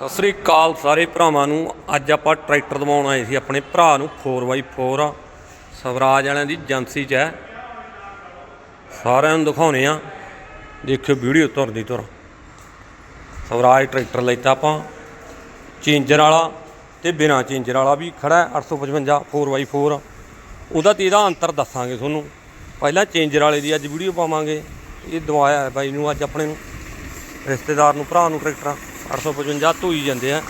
ਸਤਿ ਸ੍ਰੀ ਅਕਾਲ ਸਾਰੇ ਭਰਾਵਾਂ ਨੂੰ। ਅੱਜ ਆਪਾਂ ਟਰੈਕਟਰ ਦਵਾਉਣ ਆਏ ਸੀ, ਆਪਣੇ ਭਰਾ ਨੂੰ 4x4 ਆ। ਸਵਰਾਜ ਵਾਲਿਆਂ ਦੀ ਏਜੰਸੀ 'ਚ ਹੈ। ਸਾਰਿਆਂ ਨੂੰ ਦਿਖਾਉਣੇ ਆ। ਦੇਖਿਓ ਵੀਡੀਓ ਤੁਰਦੀ ਤੁਰ। ਸਵਰਾਜ ਟਰੈਕਟਰ ਲੈਤਾ ਆਪਾਂ। ਚੇਂਜਰ ਵਾਲਾ ਤੇ ਬਿਨਾ ਚੇਂਜਰ ਵਾਲਾ ਵੀ ਖੜਾ ਹੈ 855 4x4 ਉਹਦਾ ਤੇ ਇਹਦਾ ਅੰਤਰ ਦੱਸਾਂਗੇ ਤੁਹਾਨੂੰ। ਪਹਿਲਾਂ ਚੇਂਜਰ ਵਾਲੇ ਦੀ ਅੱਜ ਵੀਡੀਓ ਪਾਵਾਂਗੇ। ਇਹ ਦਵਾਇਆ ਬਾਈ ਨੂੰ, ਅੱਜ ਆਪਣੇ ਨੂੰ। ਰਿਸ਼ਤੇਦਾਰ ਨੂੰ, ਭਰਾ ਨੂੰ ਟਰੈਕਟਰ। 855 ਧੋਈ ਜਾਂਦੇ ਆ।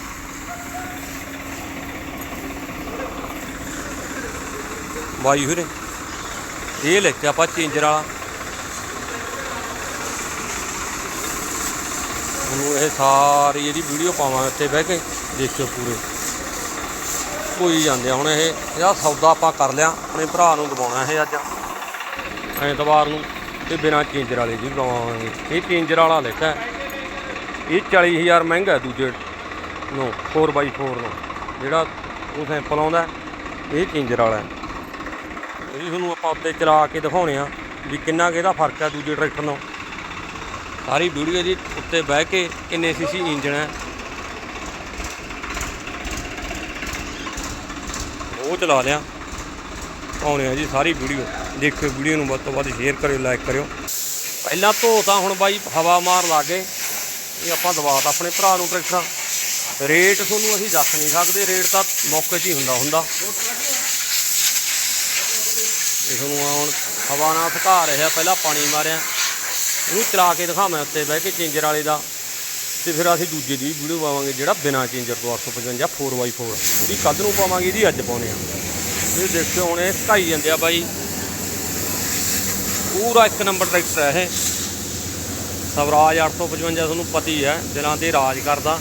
ਬਾਈ ਹੋਰੇ, ਇਹ ਲੈ ਕੇ ਆਪਾਂ ਚੇਂਜਰ ਵਾਲਾ। ਉਹਨੂੰ ਇਹ ਸਾਰੀ ਜਿਹੜੀ ਵੀਡੀਓ ਪਾਵਾਂਗੇ ਉੱਤੇ ਬਹਿ ਕੇ, ਦੇਖਿਓ ਪੂਰੇ। ਧੋਈ ਜਾਂਦੇ ਆ ਹੁਣ ਇਹ, ਇਹਦਾ ਸੌਦਾ ਆਪਾਂ ਕਰ ਲਿਆ, ਆਪਣੇ ਭਰਾ ਨੂੰ ਦਵਾਉਣਾ ਇਹ ਅੱਜ। ਐਤਵਾਰ ਨੂੰ ਤੇ ਬਿਨਾ ਚੇਂਜਰ ਵਾਲੇ ਜੀ ਦਵਾਵਾਂਗੇ ਇਹ ਚੇਂਜਰ ਵਾਲਾ ਲਿਖਿਆ। ਇਹ 40000 ਮਹਿੰਗਾ ਹੈ ਦੂਜੇ ਨੂੰ 4x4 ਨੂੰ। ਜਿਹੜਾ ਉਹ ਸੈਂਪਲ ਆਉਂਦਾ ਇਹ ਚੇਂਜਰ ਵਾਲਾ ਇਹ ਤੁਹਾਨੂੰ ਆਪਾਂ ਉੱਤੇ ਚਲਾ ਕੇ ਦਿਖਾਉਣੇ ਆ ਵੀ ਕਿੰਨਾ ਕੁ ਇਹਦਾ ਫ਼ਰਕ ਹੈ ਦੂਜੇ ਟਰੈਕਟਰ ਨਾਲੋਂ ਸਾਰੀ ਵੀਡੀਓ ਦੀ ਉੱਤੇ ਬਹਿ ਕੇ ਕਿੰਨੇ ਸੀਸੀ ਇੰਜਣ ਹੈ। ਉਹ ਚਲਾ ਲਿਆ। ਪਾਉਣੇ ਆ ਜੀ ਸਾਰੀ ਵੀਡੀਓ। ਦੇਖਿਓ ਵੀਡੀਓ ਨੂੰ ਵੱਧ ਤੋਂ ਵੱਧ ਸ਼ੇਅਰ ਕਰਿਓ ਲਾਈਕ ਕਰਿਓ। ਪਹਿਲਾਂ ਧੋ ਤਾਂ ਹੁਣ ਬਾਈ ਹਵਾ ਮਾਰ ਲਾ ਕੇ ਇਹ ਆਪਾਂ ਦਵਾਤਾ ਆਪਣੇ ਭਰਾ ਨੂੰ ਟਰੈਕਟਰ। ਰੇਟ ਤੁਹਾਨੂੰ ਅਸੀਂ ਦੱਸ ਨਹੀਂ ਸਕਦੇ, ਰੇਟ ਤਾਂ ਮੌਕੇ 'ਚ ਹੀ ਹੁੰਦਾ ਹੁੰਦਾ। ਇਹ ਤੁਹਾਨੂੰ ਹੁਣ ਹਵਾ ਨਾਲ ਸੁਕਾ ਰਿਹਾ, ਪਹਿਲਾਂ ਪਾਣੀ ਮਾਰਿਆ। ਇਹਨੂੰ ਚਲਾ ਕੇ ਦਿਖਾਵਾਂ ਉੱਤੇ ਬਹਿ ਕੇ ਚੇਂਜਰ ਵਾਲੇ ਦਾ। ਤੇ ਫਿਰ ਅਸੀਂ ਦੂਜੇ ਦੀ ਵੀਡੀਓ ਪਾਵਾਂਗੇ ਜਿਹੜਾ ਬਿਨਾ ਚੇਂਜਰ ਤੋਂ 855 4x4 ਉਹਦੀ ਕੱਦ ਨੂੰ ਪਾਵਾਂਗੇ ਇਹਦੀ ਅੱਜ ਪਾਉਣੇ ਆ। ਇਹ ਦੇਖਿਓ ਹੁਣ ਇਹ ਘਾਈ ਜਾਂਦੇ ਆ ਬਾਈ। ਪੂਰਾ ਇੱਕ ਨੰਬਰ ਟਰੈਕਟਰ ਹੈ ਇਹ। ਸਵਰਾਜ 855 ਤੁਹਾਨੂੰ ਪਤੀ ਹੈ, ਦਿਲਾਂ ਤੇ ਰਾਜ ਕਰਦਾ।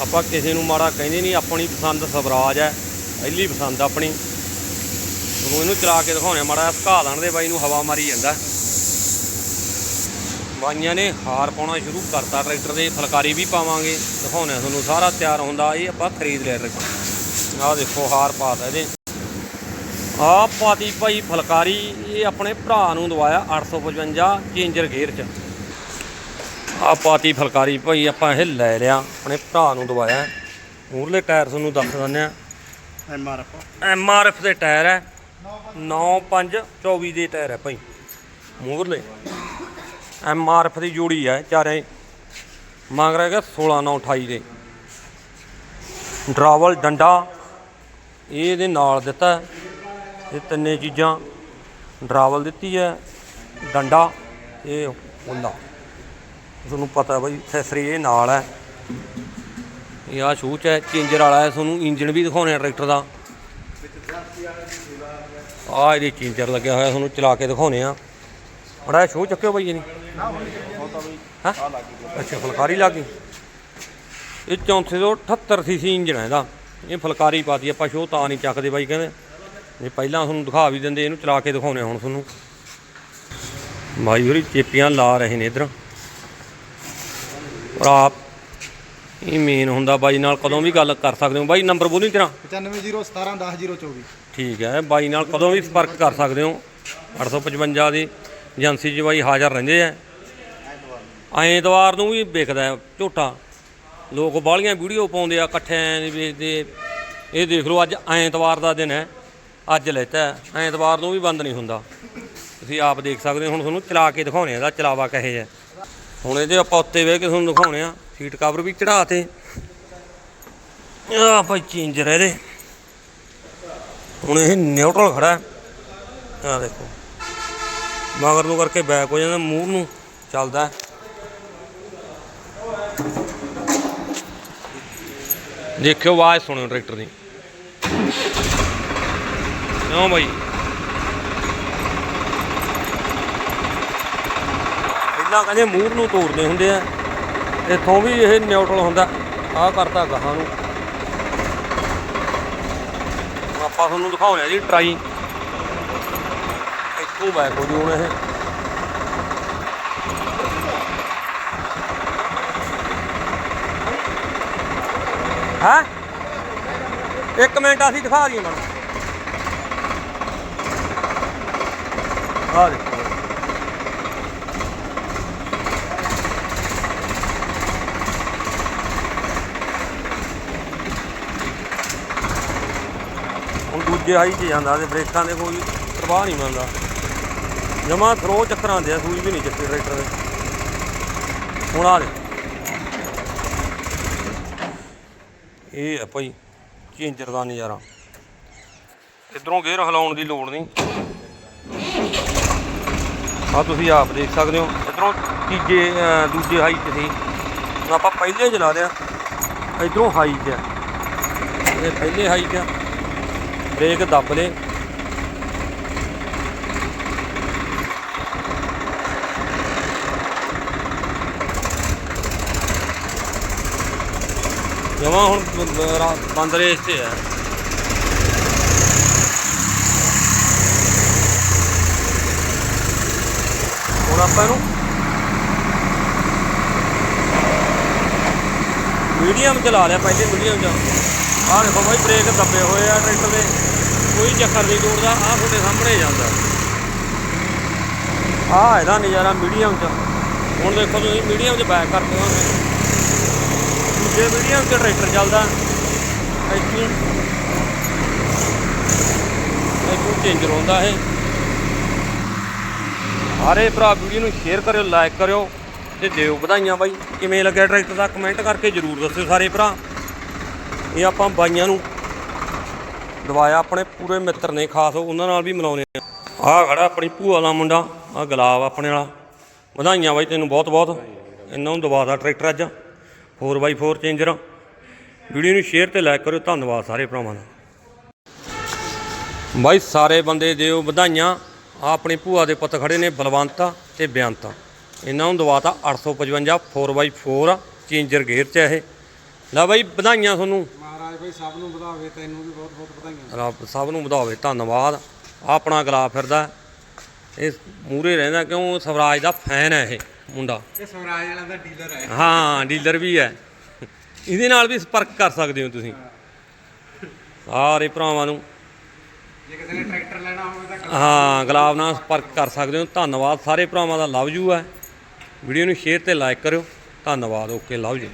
ਆਪਾਂ ਕਿਸੇ ਨੂੰ ਮਾੜਾ ਕਹਿੰਦੇ ਨਹੀਂ, ਆਪਣੀ ਪਸੰਦ ਸਵਰਾਜ ਹੈ, ਪਹਿਲੀ ਪਸੰਦ ਆਪਣੀ। ਤੁਹਾਨੂੰ ਇਹਨੂੰ ਚਲਾ ਕੇ ਦਿਖਾਉਣੇ ਮਾੜਾ ਸੁਕਾ ਲੈਣ ਦੇ ਬਾਈ ਨੂੰ ਹਵਾ ਮਾਰੀ ਜਾਂਦਾ। ਬਾਈਆਂ ਨੇ ਹਾਰ ਪਾਉਣਾ ਸ਼ੁਰੂ ਕਰਤਾ, ਟਰੈਕਟਰ ਦੇ ਫਲਕਾਰੀ ਵੀ ਪਾਵਾਂਗੇ। ਦਿਖਾਉਣੇ ਤੁਹਾਨੂੰ, ਸਾਰਾ ਤਿਆਰ ਹੁੰਦਾ, ਇਹ ਆਪਾਂ ਖਰੀਦ ਲਿਆ ਟਰੈਕਟਰ। ਆਹ ਦੇਖੋ, ਹਾਰ ਪਾਤਾ ਇਹਦੇ। ਆਹ ਪਾਤੀ ਭਾਈ ਫਲਕਾਰੀ ਇਹ ਆਪਣੇ ਭਰਾ ਨੂੰ ਦਵਾਇਆ 855 ਚੇਂਜਰ ਗੇਅਰ ਚ। ਆਹ ਪਾਤੀ ਫਲਕਾਰੀ ਭਾਈ ਆਪਾਂ ਇਹ ਲੈ ਲਿਆ ਆਪਣੇ ਭਰਾ ਨੂੰ ਦਵਾਇਆ। ਮੂਰਲੇ ਟਾਇਰ ਤੁਹਾਨੂੰ ਦੱਸ ਦਿੰਦੇ ਆ M R F. M R F ਦੇ ਟਾਇਰ ਹੈ। 9524 ਦੇ ਟਾਇਰ ਹੈ ਭਾਈ। ਮੂਰਲੇ ਐਮ ਆਰ ਐਫ ਦੀ ਜੋੜੀ ਹੈ ਚਾਰੇ। ਮੰਗ ਰਿਹਾ ਹੈਗਾ 16928 ਦੇ। ਡਰਾਵਲ ਡੰਡਾ ਇਹ ਇਹਦੇ ਨਾਲ ਦਿੱਤਾ। ਇਹ ਤਿੰਨੇ ਚੀਜ਼ਾਂ ਡਰਾਵਲ ਦਿੱਤੀ ਹੈ, ਡੰਡਾ ਇਹ ਉਹਦਾ ਤੁਹਾਨੂੰ ਪਤਾ ਬਾਈ ਐਕਸੈਸਰੀ ਇਹ ਨਾਲ ਹੈ। ਇਹ ਆ ਸ਼ੂਚ ਹੈ, ਚੇਂਜਰ ਵਾਲਾ ਹੈ, ਤੁਹਾਨੂੰ ਇੰਜਨ ਵੀ ਦਿਖਾਉਣੇ ਆ ਟਰੈਕਟਰ ਦਾ। ਆ ਇਹਦੇ ਚੇਂਜਰ ਲੱਗਿਆ ਹੋਇਆ, ਤੁਹਾਨੂੰ ਚਲਾ ਕੇ ਦਿਖਾਉਣੇ ਆ। ਬੜਾ ਸ਼ੋਅ ਚੱਕਿਓ ਬਾਈ ਜੀ ਹਾਂ? ਅੱਛਾ, ਫੁਲਕਾਰੀ ਲਾ ਗਈ ਇਹ 3478 ਸੀਸੀ ਇੰਜਨ ਹੈ ਇਹਦਾ। ਇਹ ਫੁਲਕਾਰੀ ਪਾਤੀ, ਆਪਾਂ ਸ਼ੋਅ ਤਾਂ ਨਹੀਂ ਚੱਕਦੇ ਬਾਈ, ਕਹਿੰਦੇ। ਜੇ ਪਹਿਲਾਂ ਤੁਹਾਨੂੰ ਦਿਖਾ ਵੀ ਦਿੰਦੇ ਇਹਨੂੰ ਚਲਾ ਕੇ ਦਿਖਾਉਣੇ ਹੁਣ ਤੁਹਾਨੂੰ। ਬਾਈ ਹੋਰੀ ਚੇਪੀਆਂ ਲਾ ਰਹੇ ਨੇ ਇਧਰ। ਪਰ ਆਪ ਇਹ ਮੇਨ ਹੁੰਦਾ ਬਾਈ ਨਾਲ ਕਦੋਂ ਵੀ ਗੱਲ ਕਰ ਸਕਦੇ ਹੋ। ਬਾਈ ਨੰਬਰ ਬੋਲੀ ਤੇਰਾ। 9501710024 ਠੀਕ ਹੈ ਬਾਈ ਨਾਲ ਕਦੋਂ ਵੀ ਸੰਪਰਕ ਕਰ ਸਕਦੇ ਹੋ। 855 ਦੀ ਏਜੰਸੀ 'ਚ ਬਾਈ ਹਾਜ਼ਰ ਰਹਿੰਦੇ ਆ। ਐਤਵਾਰ ਨੂੰ ਵੀ ਵਿਕਦਾ ਹੈ ਝੋਟਾ। ਲੋਕ ਬਾਹਲੀਆਂ ਵੀਡੀਓ ਪਾਉਂਦੇ ਆ ਇਕੱਠਿਆਂ ਦੀ ਵੇਚਦੇ। ਇਹ ਦੇਖ ਲਓ ਅੱਜ ਐਤਵਾਰ ਦਾ ਦਿਨ ਹੈ। ਅੱਜ ਲੈਤਾ ਐਤਵਾਰ ਨੂੰ ਵੀ ਬੰਦ ਨਹੀਂ ਹੁੰਦਾ। ਤੁਸੀਂ ਆਪ ਦੇਖ ਸਕਦੇ ਹੋ, ਹੁਣ ਤੁਹਾਨੂੰ ਚਲਾ ਕੇ ਦਿਖਾਉਣੇ ਆ, ਇਹਦਾ ਚਲਾਵਾ ਕਹੇ ਹੈ ਹੁਣ ਇਹਦੇ ਆਪਾਂ ਉੱਤੇ ਬਹਿ ਕੇ ਤੁਹਾਨੂੰ ਦਿਖਾਉਣੇ ਆ, ਸੀਟ ਕਵਰ ਵੀ ਚੜਾਤੇ ਆ ਭਾਈ ਚੇਂਜਰ ਹੈ ਇਹਦੇ ਹੁਣ ਇਹ ਨਿਊਟਰਲ ਖੜਾ ਆ ਦੇਖੋ। ਮਗਰ ਨੂੰ ਕਰਕੇ ਬੈਕ ਹੋ ਜਾਂਦਾ ਮੂੰਹ ਨੂੰ, ਚੱਲਦਾ ਦੇਖਿਓ ਆਵਾਜ਼ ਸੁਣਿਓ ਟਰੈਕਟਰ ਦੀ। ਕਿਉਂ ਬਾਈ। ਪਹਿਲਾਂ ਕਹਿੰਦੇ ਮੂੰਹ ਨੂੰ ਤੋੜਦੇ ਹੁੰਦੇ ਆ। ਇੱਥੋਂ ਵੀ ਇਹ ਨਿਊਟਰਲ ਹੁੰਦਾ। ਆਹ ਕਰਤਾ ਗਾਹਾਂ ਨੂੰ। ਆਪਾਂ ਤੁਹਾਨੂੰ ਦਿਖਾਉਣੇ ਆ ਜੀ ਟਰਾਈ ਇੱਥੋਂ ਬੈਕ ਹੋ ਜੂ ਇਹ। ਹਾਂ? ਇੱਕ ਮਿੰਟ ਅਸੀਂ ਦਿਖਾ ਦਈਏ ਮੈਨੂੰ ਆ ਦੇਖੋ। ਉਹ ਦੂਜੇ ਹਾਈ ਤੇ ਜਾਂਦਾ ਤੇ ਬ੍ਰੇਕਾਂ ਦੇ ਕੋਈ ਪ੍ਰਵਾਹ ਨਹੀਂ ਮੰਨਦਾ ਜਮਾ ਥਰੋ ਚੱਕਰਾਂ ਦੇ ਸੂਈ ਵੀ ਨਹੀਂ ਚੱਕੀ ਟਰੈਕਟਰ ਦੇ। ਹੁਣ ਆ ਦੇ ਇਹ ਹੈ ਭਾਈ ਚੇਂਜਰ ਦਾ ਨਜ਼ਾਰਾ। ਇਧਰੋਂ ਗੇਰ ਹਿਲਾਉਣ ਦੀ ਲੋੜ ਨਹੀਂ। ਆ ਤੁਸੀਂ ਆਪ ਦੇਖ ਸਕਦੇ ਹੋ ਇਧਰੋਂ ਤੀਜੇ ਦੂਜੇ ਹਾਈ 'ਚ ਸੀ ਆਪਾਂ ਪਹਿਲੇ ਚਲਾ ਲਿਆ ਇਧਰੋਂ ਹਾਈ 'ਚ ਹੈ। ਇਹ ਪਹਿਲੇ ਹਾਈ 'ਚ ਹੈ। ਬ੍ਰੇਕ ਦੱਬ ਲੇ ਜਮਾ ਹੁਣ ਬ- ਬ- ਬੰਦ ਰੇਸ ਤੇ ਹੈ ਆਪਾਂ ਇਹਨੂੰ ਮੀਡੀਅਮ ਚਲਾ ਲਿਆ ਪਹਿਲੇ ਮੀਡੀਅਮ ਚ। ਆਹ ਦੇਖੋ ਬਾਈ, ਬ੍ਰੇਕ ਦੱਬੇ ਹੋਏ ਆ ਟਰੈਕਟਰ ਦੇ। ਕੋਈ ਚੱਕਰ ਨਹੀਂ ਤੋੜਦਾ, ਆਹ ਤੁਹਾਡੇ ਸਾਹਮਣੇ ਜਾਂਦਾ। ਆਹ ਇਹਦਾ ਨਜ਼ਾਰਾ ਮੀਡੀਅਮ ਚ। ਹੁਣ ਦੇਖੋ ਤੁਸੀਂ, ਮੀਡੀਅਮ ਚ ਬੈਕ ਕਰਦੇ ਹੋ ਦੂਜੇ ਮੀਡੀਅਮ 'ਚ ਟਰੈਕਟਰ ਚੱਲਦਾ। ਇੱਥੋਂ ਇੱਥੋਂ ਚੇਂਜ ਹੁੰਦਾ ਇਹ। ਸਾਰੇ ਭਰਾ ਵੀਡੀਓ ਨੂੰ ਸ਼ੇਅਰ ਕਰਿਓ ਲਾਈਕ ਕਰਿਓ ਤੇ ਦਿਓ ਵਧਾਈਆਂ ਬਾਈ। ਕਿਵੇਂ ਲੱਗਿਆ ਟਰੈਕਟਰ ਦਾ? ਕਮੈਂਟ ਕਰਕੇ ਜਰੂਰ ਦੱਸਿਓ ਸਾਰੇ ਭਰਾ। ਇਹ ਆਪਾਂ ਬਾਈਆਂ ਨੂੰ ਦਵਾਇਆ, ਆਪਣੇ ਪੂਰੇ ਮਿੱਤਰ ਨੇ, ਖਾਸ ਉਹਨਾਂ ਨਾਲ ਵੀ ਮਿਲਾਉਣੇ ਆ ਆਹ ਖੜਾ ਆਪਣੀ ਭੂਆ ਦਾ ਮੁੰਡਾ, ਆਹ ਗੁਲਾਬ ਆਪਣੇ ਵਾਲਾ। ਵਧਾਈਆਂ ਬਾਈ ਤੈਨੂੰ ਬਹੁਤ ਬਹੁਤ। ਇਹਨਾਂ ਨੂੰ ਦਵਾਦਾ ਟਰੈਕਟਰ ਅੱਜ। 4x4 ਚੇਂਜਰ ਵੀਡੀਓ ਨੂੰ ਸ਼ੇਅਰ ਤੇ ਲਾਈਕ ਕਰਿਓ। ਧੰਨਵਾਦ ਸਾਰੇ ਭਰਾਵਾਂ ਦਾ। ਬਾਈ, ਸਾਰੇ ਬੰਦੇ ਦਿਓ ਵਧਾਈਆਂ। ਆ ਆਪਣੀ ਭੂਆ ਦੇ ਪੁੱਤ ਖੜੇ ਨੇ ਬਲਵੰਤ ਤੇ ਬੇਅੰਤ ਇਹਨਾਂ ਨੂੰ ਦਵਾਤਾ 855 4x4 ਚੇਂਜਰ ਗੇਅਰ ਚ ਇਹ। ਲੈ ਬਾਈ ਵਧਾਈਆਂ ਤੁਹਾਨੂੰ। ਮਹਾਰਾਜ ਭਾਈ ਸਭ ਨੂੰ ਵਧਾਵੇ ਤੈਨੂੰ ਵੀ ਬਹੁਤ ਬਹੁਤ ਵਧਾਈਆਂ। ਰੱਬ ਸਭ ਨੂੰ ਵਧਾਵੇ ਧੰਨਵਾਦ। ਆਪਣਾ ਗੁਲਾਬ ਫਿਰਦਾ। ਇਹ ਮੂਰੇ ਰਹਿੰਦਾ ਕਿਉਂ? ਸਵਰਾਜ ਦਾ ਫੈਨ ਹੈ ਇਹ ਮੁੰਡਾ। ਇਹ ਸਵਰਾਜ ਵਾਲਾ ਦਾ ਡੀਲਰ ਹੈ ਹਾਂ ਡੀਲਰ ਵੀ ਹੈ ਇਹਦੇ ਨਾਲ ਵੀ ਸੰਪਰਕ ਕਰ ਸਕਦੇ ਹੋ ਤੁਸੀਂ। ਸਾਰੇ ਭਰਾਵਾਂ ਨੂੰ। ਜੇ ਕਿਸੇ ਨੇ ਟਰੈਕਟਰ ਲੈਣਾ ਹੋਵੇ ਤਾਂ ਹਾਂ, ਗੁਲਾਬ ਨਾਲ ਸੰਪਰਕ ਕਰ ਸਕਦੇ ਹੋ। ਧੰਨਵਾਦ, ਸਾਰੇ ਭਰਾਵਾਂ ਦਾ ਲਵ ਯੂ ਹੈ। ਵੀਡੀਓ ਨੂੰ ਸ਼ੇਅਰ ਤੇ ਲਾਈਕ ਕਰਿਓ। ਧੰਨਵਾਦ ਓਕੇ ਲਵ ਯੂ